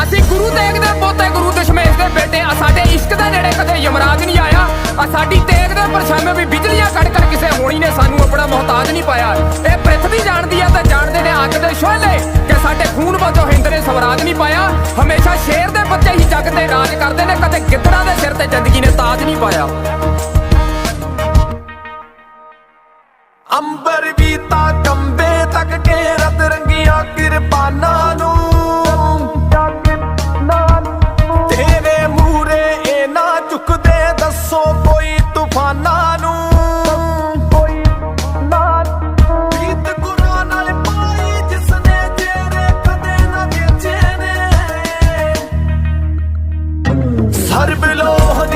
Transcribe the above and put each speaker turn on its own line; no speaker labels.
ਅਸੀਂ ਗੁਰੂ ਤੇਗ ਦੇ ਪੋਤੇ ਗੁਰੂ ਦਸ਼ਮੇਸ਼ ਦੇ ਬੇਟੇ ਆ, ਸਾਡੇ ਇਸ਼ਕ ਦੇ ਨੇੜੇ ਕਦੇ ਯਮਰਾਜ ਨਹੀਂ ਆਇਆ। ਆ ਸਾਡੀ ਤੇਗ ਦੇ ਪਰਛਾਵੇਂ ਵੀ ਬਿਜਲੀਆਂ ਕੱਢ ਕਰ ਕਿਸੇ ਹੋਣੀ ਨੇ ਸਾਨੂੰ ਆਪਣਾ ਮੁਹਤਾਜ ਨਹੀਂ ਪਾਇਆ। ਇਹ ਪ੍ਰਿਥਵੀ ਜਾਣਦੀ ਆ ਤੇ ਜਾਣਦੇ ਨੇ ਅੱਗ ਦੇ ਸ਼ੋਲੇ ਕਿ ਸਾਡੇ ਖੂਨ ਵਜੋਂ ਹਿੰਦ ਨੇ ਸਵਰਾਜ ਨਹੀਂ ਪਾਇਆ। ਹਮੇਸ਼ਾ ਸ਼ੇਰ ਦੇ ਬੱਚੇ ਹੀ ਜੱਗ ਤੇ ਰਾਜ ਕਰਦੇ ਨੇ, ਕਦੇ ਗਿੱਦੜਾਂ ਦੇ ਸਿਰ ਤੇ ਜ਼ਿੰਦਗੀ ਨੇ ਤਾਜ ਨਹੀਂ ਪਾਇਆ।
ਅੰਬਰ ਵੀ ਤਾਂ ਤੂਫਾਨਾਂ ਨੂੰ। ਗੀਤ ਗੁਰਾਂ ਨਾਲ ਪਾਈ ਜਿਸਨੇ ਤੇਰੇ ਕਦੇ ਨਾ ਵੇਚੇ ਨੇ। ਸਰਬ ਲੋਕ